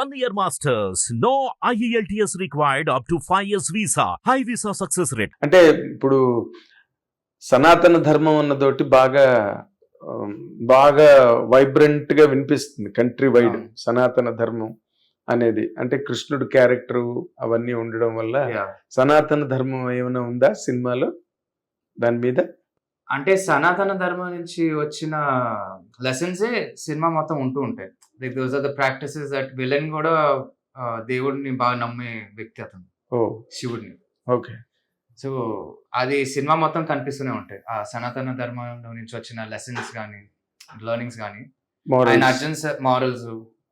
One year masters. No E IELTS required up to 5 years visa. High visa success rate. అంటే ఇప్పుడు సనాతన ధర్మం అన్నదోటి బాగా ఆమ్, బాగా వైబ్రెంట్గా వినిపిస్తుంది కంట్రీ వైడ్. సనాతన ధర్మం అనేది అంటే కృష్ణుడు క్యారెక్టర్ అవన్నీ ఉండడం వల్ల. సనాతన ధర్మం ఏమైనా ఉందా సినిమాలో దాని మీద అంటే సనాతన ధర్మం నుంచి వచ్చిన లెసన్సే సినిమా మొత్తం ఉంటూ ఉంటాయి. Like those are the practices that villain కూడా దేవుడిని బాగా నమ్మే వ్యక్తి అతను. శివుడిని. ఓకే. సో అది సినిమా మొత్తం కనిపిస్తూనే ఉంటాయి. ఆ సనాతన ధర్మంలో నుంచి వచ్చిన లెసన్స్ కానీ లెర్నింగ్స్ కానీ ఆయన అర్జున్ మారల్స్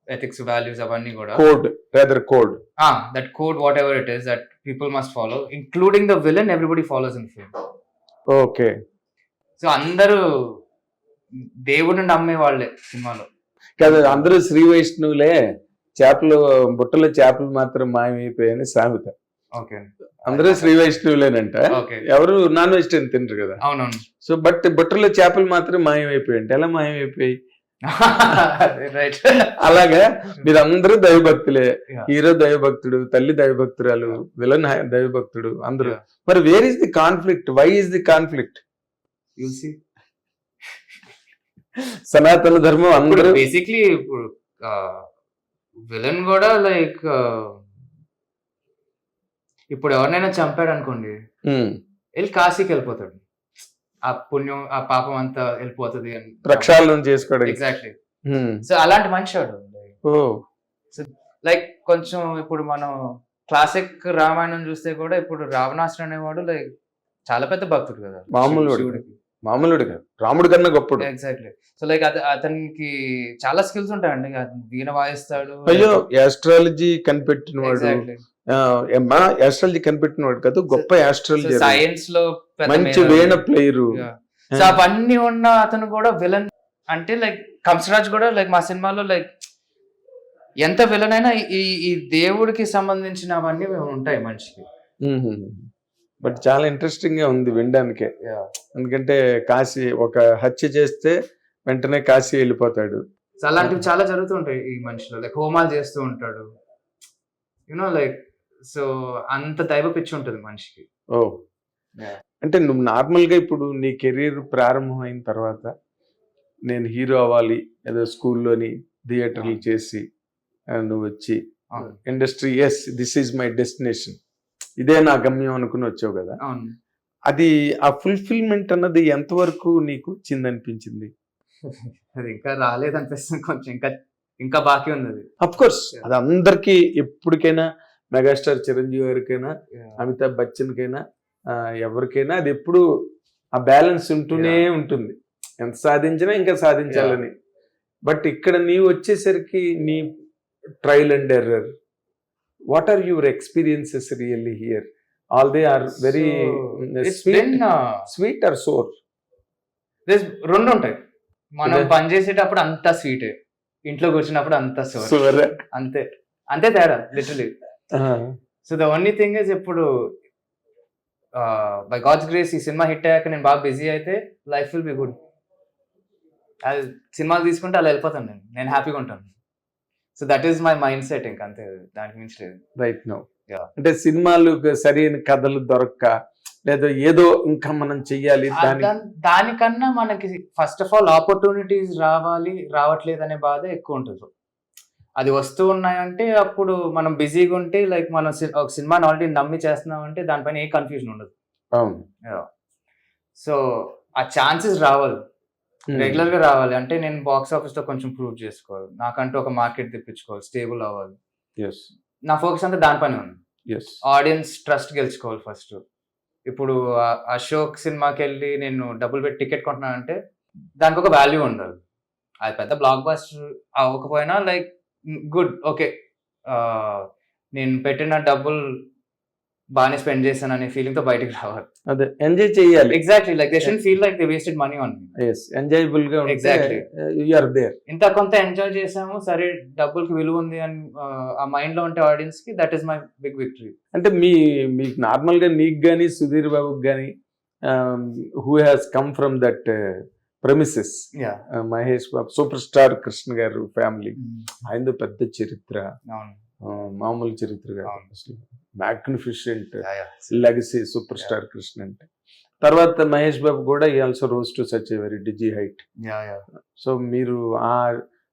ఎథిక్స్ వాల్యూస్ అవన్నీ కూడా code rather code that code whatever it is that people must follow including the villain everybody follows in film okay. So అందరూ దేవుడిని నమ్మే వాళ్ళే సినిమాలో. కాదు అందరూ శ్రీ వైష్ణవులే చేపలు బుట్టలో చేపలు మాత్రం మాయమైపోయాయని సామెత. ఓకే. అందరూ శ్రీ వైష్ణవులేనంట. ఎవరు నాన్ వెజిటేరియన్ తినరు కదా. అవునవును. సో బట్ బుట్టలో చేపలు మాత్రం మాయమైపోయాయి అంటే ఎలా మాయమైపోయాయి? రైట్. అలాగా మీరందరూ దైవభక్తులే. హీరో దైవభక్తుడు తల్లి దైవభక్తురాలు. విలన్ దైవభక్తుడు అందరూ. మరి where is the conflict why is the conflict see సనాతన ధర్మం అందరూ బేసిక్లీ ఇప్పుడు విలన్ కూడా లైక్ ఇప్పుడు ఎవరినైనా చంపాడు అనుకోండి వెళ్ళి కాశీకి వెళ్ళిపోతాడు. ఆ పుణ్యం ఆ పాపం అంతా వెళ్ళిపోతుంది అని. ప్రక్షాళన చేసుకోవడానికి ఎగ్జాక్ట్లీ సో అలాంటి మనిషి వాడు. ఓ. లైక్ కొంచెం ఇప్పుడు మనం క్లాసిక్ రామాయణం చూస్తే కూడా ఇప్పుడు రావణాసుడు అనేవాడు లైక్ చాలా పెద్ద భక్తుడు కదా. మామూలు వాడు. శివుడికి. మామూలుడు కాదు. రాముడు కన్నా గొప్పడు. ఎగ్జాక్ట్లీ సో లైక్ అతనికి చాలా స్కిల్స్ ఉంటాయండి. వీణ వాయిస్తాడు. అయ్యో యాస్ట్రాలజీ కనిపెట్టిన వాడు యాస్ట్రాలజీ కనిపెట్టిన వాడు కాదు. గొప్ప యాస్ట్రాలజీ సైన్స్లో మంచి. వీణ ప్లేయరు. సో అవన్నీ ఉన్న అతను కూడా విలన్ అంటే లైక్ కంసరాజ్ కూడా లైక్ మా సినిమాలో లైక్ ఎంత విలన్ అయినా ఈ ఈ దేవుడికి సంబంధించిన అవన్నీ ఉంటాయి మనిషికి. బట్ చాలా ఇంట్రెస్టింగ్గా ఉంది వినడానికే. ఎందుకంటే కాశీ ఒక హత్య చేస్తే వెంటనే కాశీ వెళ్ళిపోతాడు. అలాంటివి చాలా జరుగుతుంటాయి ఈ మనిషిలో. లైక్ హోమాలు చేస్తూ ఉంటాడు. యునో లైక్ సో అంత దైవ పిచ్చి ఉంటుంది మనిషికి. ఓ. అంటే నువ్వు నార్మల్గా ఇప్పుడు నీ కెరీర్ ప్రారంభం అయిన తర్వాత నేను హీరో అవ్వాలి ఏదో స్కూల్లోని థియేటర్లు చేసి నువ్వు వచ్చి industry yes this is my destination ఇదే నా గమ్యం అనుకుని వచ్చావు కదా. అది ఆ ఫుల్ఫిల్మెంట్ అన్నది ఎంతవరకు నీకు వచ్చింది అనిపించింది అది ఇంకా రాలేదు అనిపిస్తుంది కొంచెం. ఇంకా ఇంకా బాకీ ఉంది అది అఫ్ కోర్స్ అది అందరికీ ఎప్పటికైనా మెగాస్టార్ చిరంజీవి గారికైనా అమితాబ్ బచ్చన్ కైనా ఆ, ఎవరికైనా అది ఎప్పుడు ఆ బ్యాలెన్స్ ఉంటూనే. ఉంటుంది. ఎంత సాధించినా ఇంకా సాధించాలని. బట్ ఇక్కడ నీవు వచ్చేసరికి నీ trial and error what are your experiences really here all they are very sweet sweet or sour రెండు ఉంటాయి. మనం. పని చేసేటప్పుడు అంతా స్వీట్ ఇంట్లో కూర్చున్నప్పుడు అంతా సోర్ అంతే అంతే తేడా literally so the only thing is ఇప్పుడు బై గాడ్స్ గ్రేస్ ఈ సినిమా హిట్ అయ్యాక నేను బాగా బిజీ అయితే లైఫ్ విల్ బి గుడ్ సినిమాలు తీసుకుంటే అలా వెళ్ళిపోతాను నేను. నేను హ్యాపీగా ఉంటాను. So that is my mindset ఇంకా అంతే దానికి మించి లేదు. Right no. అంటే సినిమాలు సరైన కథలు దొరక్క లేదా ఏదో ఇంకా మనం చెయ్యాలి దాని దాని- దానికన్నా మనకి ఫస్ట్ ఆఫ్ ఆల్ ఆపర్చునిటీస్ రావాలి రావట్లేదు అనే బాధ ఎక్కువ ఉంటుంది. అది వస్తూ ఉన్నాయంటే అప్పుడు మనం బిజీగా ఉంటే లైక్ మనం ఒక సినిమాని ఆల్రెడీ నమ్మి చేస్తున్నాం అంటే దానిపైన ఏ కన్ఫ్యూజన్ ఉండదు. అవును. సో ఆ ఛాన్సెస్ రావాలి. రెగ్యులర్గా రావాలి. అంటే నేను బాక్స్ ఆఫీస్లో కొంచెం ప్రూవ్ చేసుకోవాలి. నాకంటూ ఒక మార్కెట్ తెప్పించుకోవాలి. స్టేబుల్ అవ్వాలి. నా ఫోకస్ అంతా దానిపైన ఉంది. ఆడియన్స్ ట్రస్ట్ గెలుచుకోవాలి ఫస్ట్ ఇప్పుడు అశోక్ సినిమాకి వెళ్ళి నేను డబ్బులు పెట్టి టికెట్ కొంటున్నానంటే దానికి ఒక వాల్యూ ఉండాలి. అది పెద్ద బ్లాక్ బస్టర్ అవ్వకపోయినా లైక్ గుడ్ ఓకే నేను పెట్టిన డబ్బులు బాగానే స్పెండ్ చేశాను అనే ఫీలింగ్తో బయటికి రావాలి. అదే ఎంజాయ్ చేయాలి exactly like they should feel like they wasted money on as ఎంజాయబుల్గా Exactly. You are there ఇంత కొంత ఎంజాయ్ చేసాము సరే డబ్బులకి విలువ ఉంది అని ఆ, ఆ మైండ్లో ఉంటే ఆడియన్స్కి that is my big victory అంటే మీ మీకు నార్మల్గా నీకు కానీ సుధీర్ బాబుకి కానీ who has come from that premises yeah Mahesh Babu super star Krishna garu family ఆయనదో పెద్ద చరిత్ర. మామూలు చరిత్ర yeah legacy super star Krishna అంటే. తర్వాత మహేష్ బాబు కూడా ఈ also rose to such very dizzy height so మీరు ఆ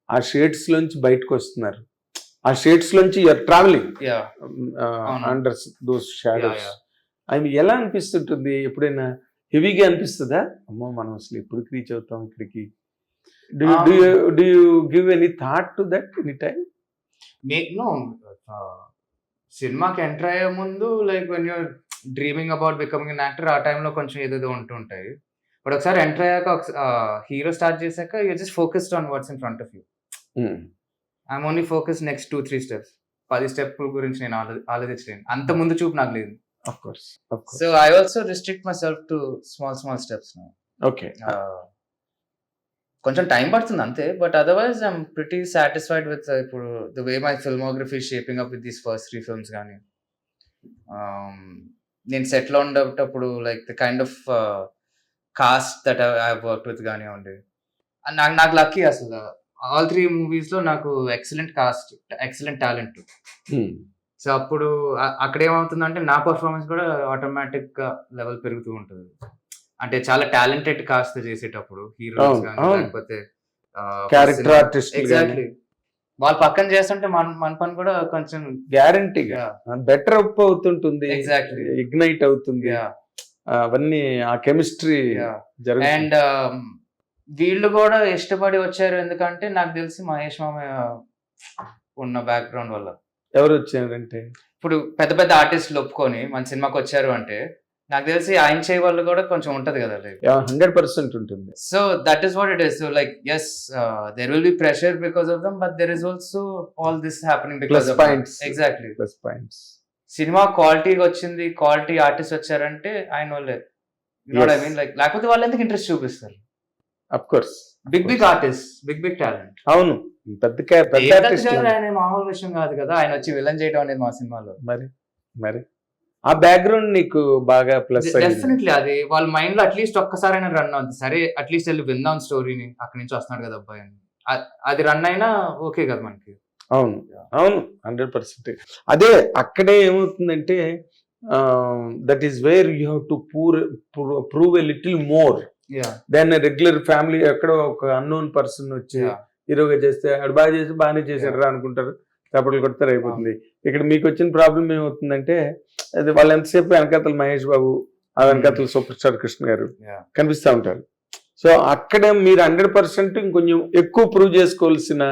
ఆ షేడ్స్ లోంచి బయటకు వస్తున్నారు. ఆ షేడ్స్ లోంచి you're travelling. Under those shadows అవి ఎలా అనిపిస్తుంటుంది? ఎప్పుడైనా హెవీగా అనిపిస్తుందా? అమ్మో మనం అసలు ఎప్పుడు రీచ్ అవుతాం ఇక్కడికి? Do you give any thought to that any time no సినిమాకి ఎంటర్ అయ్యే ముందు like when you're dreaming about becoming an actor ఆ టైంలో కొంచెం ఏదేదో ఉంటుంటాయి. బట్ ఒకసారి ఎంటర్ అయ్యాక హీరో స్టార్ట్ చేశాక you just focused on words in front of you I'm only focus next two three steps పది స్టెప్ గురించి నేను ఆలో ఆలోచించలేను. అంత ముందు చూపు నాకు లేదు. So I also restrict my self to small small steps okay కొంచెం టైం పడుతుంది అంతే. But otherwise I'm pretty satisfied with ఇప్పుడు the way my filmography shaping up with these first three films కానీ నేను సెటిల్ ఉండేటప్పుడు like the kind of cast that I work with కానివ్వండి. నాకు నాకు లక్కీ అసలు. ఆల్ త్రీ మూవీస్లో నాకు excellent cast excellent talent. So అప్పుడు అక్కడ ఏమవుతుందంటే నా పర్ఫార్మెన్స్ కూడా ఆటోమేటిక్గా లెవెల్ పెరుగుతూ ఉంటుంది. అంటే చాలా టాలెంటెడ్ కాస్ట్ చేసేటప్పుడు హీరోస్. లేకపోతే క్యారెక్టర్ ఆర్టిస్ట్ ఎగ్జాక్ట్లీ వాళ్ళు పక్కన చేస్తుంటే మన మన పని కూడా కొంచెం గ్యారంటీగా బెటర్ అప్ అవుతుంటుంది ఎగ్జాక్ట్లీ ఇగ్నైట్ అవుతుంది. అవన్నీ ఆ కెమిస్ట్రీ అండ్ వీళ్ళు కూడా ఇష్టపడి వచ్చారు ఎందుకంటే నాకు తెలిసి మహేష్ మామయ్య ఉన్న బ్యాక్గ్రౌండ్ వల్ల. ఎవరు వచ్చారంటే? ఇప్పుడు పెద్ద పెద్ద ఆర్టిస్టులు ఒప్పుకొని మన సినిమాకి వచ్చారు అంటే నాకు తెలిసి ఆయన చేయ వాళ్ళు కూడా కొంచెం ఉంటది కదా లైక్ హండ్రెడ్ పర్సెంట్ ఉంటుంది. So that is what it is so like yes there will be pressure because of them but there is also all this happening because points exactly plus points cinema క్వాలిటీగా వచ్చింది quality artist వచ్చారంటే ఆయన వాళ్ళే. I. Mean like లేకపోతే వాళ్ళు ఎందుకు interest చూపిస్తారు? Of course big big artist big big talent అవును. పెద్ద పెద్ద ఆయన మామూలు విషయం కాదు కదా. ఆయన వచ్చి విలన్ చేయడం అనేది మా సినిమాలో. మరి మరి. ఆ బ్యాక్గ్రౌండ్ నీకు బాగా ప్లస్ డెఫినెట్లీ అది. వాళ్ళ మైండ్లో అట్లీస్ట్ ఒక్కసారైనా రన్ అవుతుంది సరే అట్లీస్ట్ వెళ్ళి విందాం స్టోరీని అక్కడి నుంచి వస్తున్నాడు కదా అబ్బాయి అని. అది రన్ అయినా ఓకే కదా మనకి. అవును. అవును. హండ్రెడ్ పర్సెంట్ అదే అక్కడే ఏమవుతుందంటే that is where you have to poor prove a little more yeah then regular family ఎక్కడో ఒక అన్నోన్ పర్సన్ వచ్చి హీరోగా చేస్తే ఆడు బాగా చేసి బాగానే చేశాడు రా అనుకుంటారు. చప్పట్లు కొడతారు అయిపోతుంది. ఇక్కడ మీకు వచ్చిన ప్రాబ్లం ఏమవుతుందంటే అది వాళ్ళు ఎంతసేపు వెనకాతల మహేష్ బాబు ఆ వెనకాతల సూపర్ స్టార్ కృష్ణ గారు. కనిపిస్తూ ఉంటారు. సో అక్కడ మీరు హండ్రెడ్ పర్సెంట్ ఇంకొంచెం ఎక్కువ ప్రూవ్ చేసుకోవాల్సిన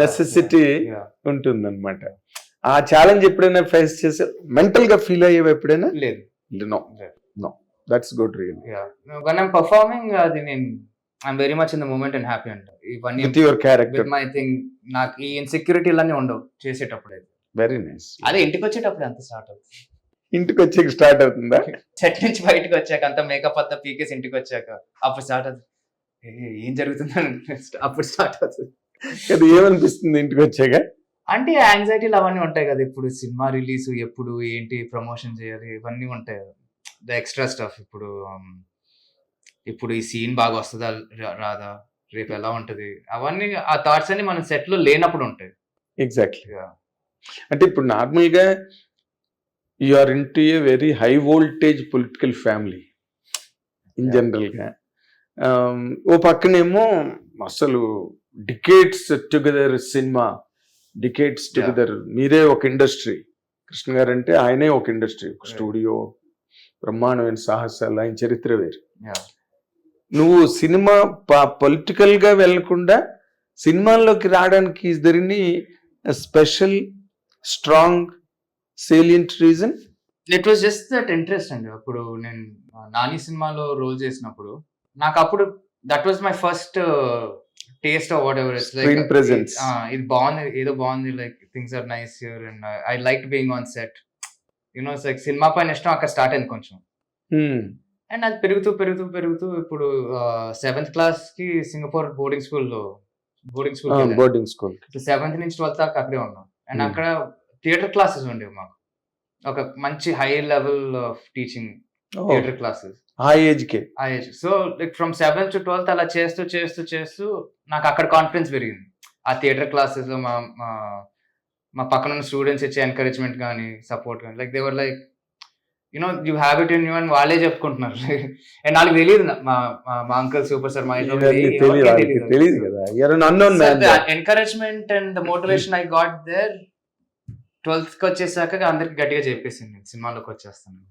నెసెసిటీ. ఉంటుంది అనమాట ఆ ఛాలెంజ్ ఎప్పుడైనా ఫేస్ చేసే మెంటల్గా ఫీల్ అయ్యేవి ఎప్పుడైనా? లేదు. No no that's good real performing అది నేను I'm very much in the moment and happy అంట. ఇవన్నీ with your character my thing నాకు ఈ ఇన్సెక్యూరిటీలన్నీ ఉండవు చేసేటప్పుడు వెరీ నైస్ అదే ఇంటికి వచ్చేటప్పుడు అంత స్టార్ట్ అవుతుంది. ఇంటికి వచ్చి స్టార్ట్ అవుతుందా? సెట్ నుంచి బయటకు వచ్చాక అంత మేకప్ అంతా పీకేసి ఇంటికి వచ్చాక అప్పుడు స్టార్ట్ అవుతుంది. ఏ, ఏం జరుగుతుంది అప్పుడు స్టార్ట్ అవుతుంది. అది ఏమనిపిస్తుంది ఇంటికి వచ్చాక అంటే యాంగ్జైటీలు అవన్నీ ఉంటాయి కదా ఇప్పుడు సినిమా రిలీజ్ ఎప్పుడు ఏంటి ప్రమోషన్ చేయాలి ఇవన్నీ ఉంటాయి ద ఎక్స్ట్రా స్టఫ్ ఇప్పుడు um, ఇప్పుడు ఈ సీన్ బాగా వస్తుందా రాదా రేపు ఎలా ఉంటది అవన్నీ ఆ థాట్స్ అన్ని మన సెట్లో లేనప్పుడు ఉంటాయి ఎగ్జాక్ట్లీ. అంటే ఇప్పుడు నార్మల్గా you are in to a very high voltage political family in. జనరల్గా ఓ పక్కనేమో అసలు decades together cinema decades. Together మీరే ఒక ఇండస్ట్రీ కృష్ణ గారు అంటే ఆయనే ఒక ఇండస్ట్రీ ఒక. స్టూడియో బ్రహ్మాండమైన సాహసాలు ఆయన చరిత్ర వేరు. నువ్వు సినిమా పొలిటికల్గా వెళ్ళకుండా సినిమాల్లోకి రావడానికి there any special strong salient reason it was just that interest అండి. అప్పుడు నేను నాని సినిమాలో రోల్ చేసినప్పుడు నాకు అప్పుడు that was my first taste of whatever presence. ఇది బాగుంది ఏదో బాగుంది like things are nice here and I like being on set you know like cinema పైన ఇష్టం అక్కడ స్టార్ట్ అయింది కొంచెం. అండ్ అది పెరుగుతూ పెరుగుతూ పెరుగుతూ ఇప్పుడు సెవెంత్ క్లాస్కి సింగపూర్ బోర్డింగ్ స్కూల్లో boarding school boarding school seventh నుంచి ట్వెల్త్ దాకా అక్కడే ఉన్నాం. And Hmm. అక్కడ థియేటర్ క్లాసెస్ ఉండేవి మాకు. ఒక మంచి high level of teaching theatre classes ఆ ఏజ్ కే. ఆ age so like from seventh to twelfth అలా చేస్తూ చేస్తూ చేస్తూ నాకు అక్కడ కాన్ఫిడెన్స్ పెరిగింది. ఆ థియేటర్ క్లాసెస్ మా మా- మా పక్కన ఉన్న స్టూడెంట్స్ ఇచ్చే ఎంకరేజ్మెంట్ కానీ సపోర్ట్ కానీ like they were like you know you have it in you అని వాళ్ళే చెప్పుకుంటున్నారు. అండ్ వాళ్ళకి తెలియదు మా మా- అంకుల్ సూపర్ స్టార్ మా encouragement and the motivation I got there ట్వెల్త్కి వచ్చేసాక అందరికి గట్టిగా చెప్పేసింది సినిమాలోకి వచ్చేస్తాను.